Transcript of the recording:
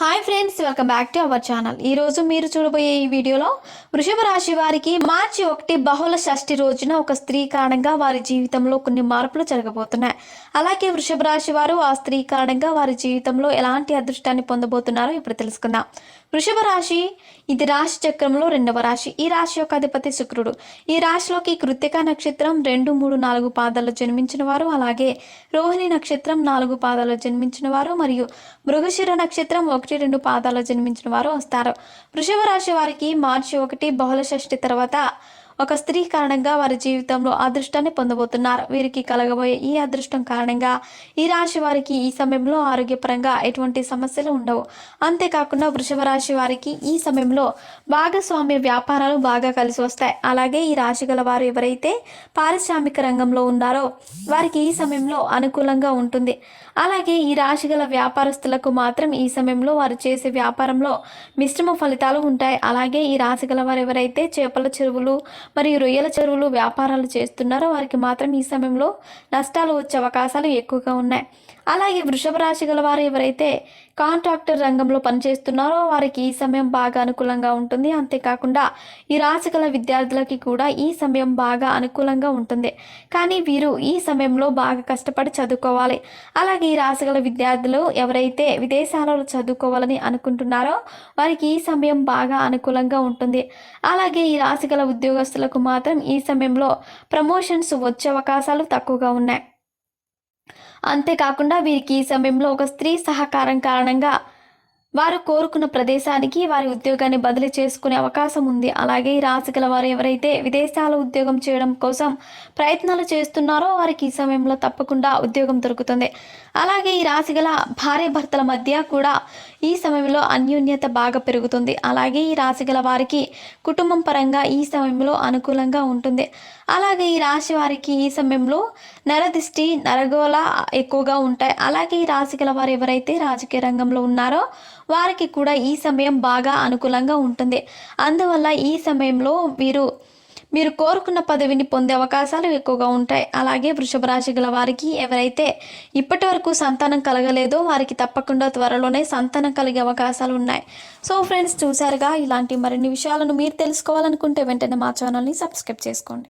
Hi friends welcome back to our channel ఈ రోజు మీరు చూడబోయే ఈ వీడియోలో వృషభ రాశి వారికి మార్చి ఒకటి బహుళ షష్ఠి రోజున ఒక స్త్రీ కారణంగా వారి జీవితంలో కొన్ని మార్పులు జరగబోతున్నాయి. అలాగే వృషభ రాశి వారు ఆ స్త్రీ కారణంగా వారి జీవితంలో ఎలాంటి అదృష్టాన్ని పొందబోతున్నారో ఇప్పుడు తెలుసుకుందాం. వృషభ రాశి ఇది రాశి చక్రంలో రెండవ రాశి. ఈ రాశి యొక్క అధిపతి శుక్రుడు. ఈ రాశిలోకి కృత్తిక నక్షత్రం రెండు మూడు నాలుగు పాదాలు జన్మించిన వారు. అలాగే రోహిణి నక్షత్రం నాలుగు పాదాలు జన్మించిన వారు మరియు మృగశిర నక్షత్రం ఒకటి రెండు పాదాలు జన్మించిన వారు వస్తారు. వృషభ రాశి వారికి మార్చి ఒకటి బహుళ షష్ఠి తర్వాత ఒక స్త్రీ కారణంగా వారి జీవితంలో అదృష్టాన్ని పొందబోతున్నారు. వీరికి కలగబోయే ఈ అదృష్టం కారణంగా ఈ రాశి వారికి ఈ సమయంలో ఆరోగ్యపరంగా ఎటువంటి సమస్యలు ఉండవు. అంతేకాకుండా వృషభ రాశి వారికి ఈ సమయంలో భాగస్వామ్య వ్యాపారాలు బాగా కలిసి వస్తాయి. అలాగే ఈ రాశి గల వారు ఎవరైతే పారిశ్రామిక రంగంలో ఉన్నారో వారికి ఈ సమయంలో అనుకూలంగా ఉంటుంది. అలాగే ఈ రాశి గల వ్యాపారస్తులకు మాత్రం ఈ సమయంలో వారు చేసే వ్యాపారంలో మిశ్రమ ఫలితాలు ఉంటాయి. అలాగే ఈ రాశి గల వారు ఎవరైతే చేపల చెరువులు మరియు రొయ్యల చెరువులు వ్యాపారాలు చేస్తున్నారో వారికి మాత్రం ఈ సమయంలో నష్టాలు వచ్చే అవకాశాలు ఎక్కువగా ఉన్నాయి. అలాగే వృషభ రాశి గల వారు ఎవరైతే కాంట్రాక్టర్ రంగంలో పనిచేస్తున్నారో వారికి ఈ సమయం బాగా అనుకూలంగా ఉంటుంది. అంతేకాకుండా ఈ రాశి గల విద్యార్థులకి కూడా ఈ సమయం బాగా అనుకూలంగా ఉంటుంది. కానీ వీరు ఈ సమయంలో బాగా కష్టపడి చదువుకోవాలి. అలాగే ఈ రాశి గల విద్యార్థులు ఎవరైతే విదేశాలలో చదువుకోవాలని అనుకుంటున్నారో వారికి ఈ సమయం బాగా అనుకూలంగా ఉంటుంది. అలాగే ఈ రాశి గల ఉద్యోగస్తులకు మాత్రం ఈ సమయంలో ప్రమోషన్స్ వచ్చే అవకాశాలు తక్కువగా ఉన్నాయి. అంతేకాకుండా వీరికి ఈ సమయంలో ఒక స్త్రీ సహకారం కారణంగా వారు కోరుకున్న ప్రదేశానికి వారి ఉద్యోగాన్ని బదిలీ చేసుకునే అవకాశం ఉంది. అలాగే ఈ రాశి గల వారు ఎవరైతే విదేశాల ఉద్యోగం చేయడం కోసం ప్రయత్నాలు చేస్తున్నారో వారికి ఈ సమయంలో తప్పకుండా ఉద్యోగం దొరుకుతుంది. అలాగే ఈ రాశి గల భార్య భర్తల మధ్య కూడా ఈ సమయంలో అన్యోన్యత బాగా పెరుగుతుంది. అలాగే ఈ రాశి గల వారికి కుటుంబం పరంగా ఈ సమయంలో అనుకూలంగా ఉంటుంది. అలాగే ఈ రాశి వారికి ఈ సమయంలో నరదిష్టి నరగోళ ఎక్కువగా ఉంటాయి. అలాగే ఈ రాశి గల వారు ఎవరైతే రాజకీయ రంగంలో ఉన్నారో వారికి కూడా ఈ సమయం బాగా అనుకూలంగా ఉంటుంది. అందువల్ల ఈ సమయంలో వీరు మీరు కోరుకున్న పదవిని పొందే అవకాశాలు ఎక్కువగా ఉంటాయి. అలాగే వృషభ రాశి గల వారికి ఎవరైతే ఇప్పటి వరకు సంతానం కలగలేదో వారికి తప్పకుండా త్వరలోనే సంతానం కలిగే అవకాశాలు ఉన్నాయి. సో ఫ్రెండ్స్ చూసారుగా ఇలాంటి మరిన్ని విషయాలను మీరు తెలుసుకోవాలనుకుంటే వెంటనే మా ఛానల్ని సబ్స్క్రైబ్ చేసుకోండి.